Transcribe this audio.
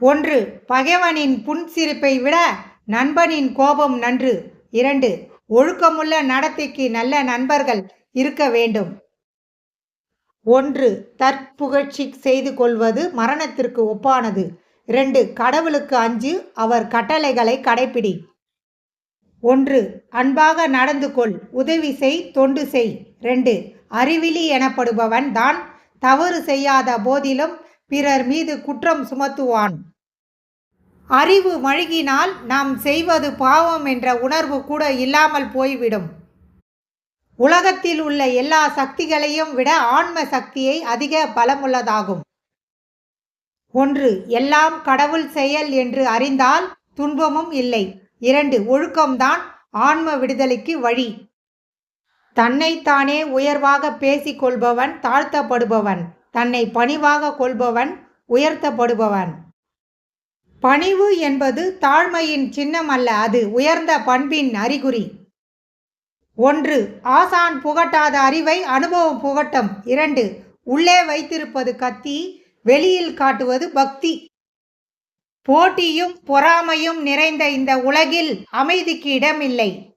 ஒன்று பகைவனின் புன்சிரிப்பை விட நண்பனின் கோபம் நன்று. இரண்டு ஒழுக்கமுள்ள நடத்தைக்கு நல்ல நண்பர்கள் இருக்க வேண்டும். ஒன்று தற்புகழ்ச்சி செய்து கொள்வது மரணத்திற்கு ஒப்பானது. இரண்டு கடவுளுக்கு அஞ்சு அவர் கட்டளைகளை கடைப்பிடி. ஒன்று அன்பாக நடந்து கொள் உதவி செய் தொண்டு செய். ரெண்டு அறிவிலி எனப்படுபவன் தான் தவறு செய்யாத போதிலும் பிறர் மீது குற்றம் சுமத்துவான். அறிவு மழுகினால் நாம் செய்வது பாவம் என்ற உணர்வு கூட இல்லாமல் போய்விடும். உலகத்தில் உள்ள எல்லா சக்திகளையும் விட ஆன்ம சக்தியை அதிக பலமுள்ளதாகும். ஒன்று எல்லாம் கடவுள் செயல் என்று அறிந்தால் துன்பமும் இல்லை. இரண்டு ஒழுக்கம்தான் ஆன்ம விடுதலைக்கு வழி. தன்னைத்தானே உயர்வாக பேசிக்கொள்பவன் தாழ்த்தப்படுபவன். தன்னை பணிவாக கொள்பவன் உயர்த்தப்படுபவன். பணிவு என்பது தாழ்மையின் சின்னம் அல்ல அது உயர்ந்த பண்பின் அறிகுறி. ஒன்று ஆசான் புகட்டாத அறிவை அனுபவம் புகட்டும். இரண்டு உள்ளே வைத்திருப்பது கத்தி வெளியில் காட்டுவது பக்தி. போட்டியும் பொறாமையும் நிறைந்த இந்த உலகில் அமைதிக்கு இடமில்லை.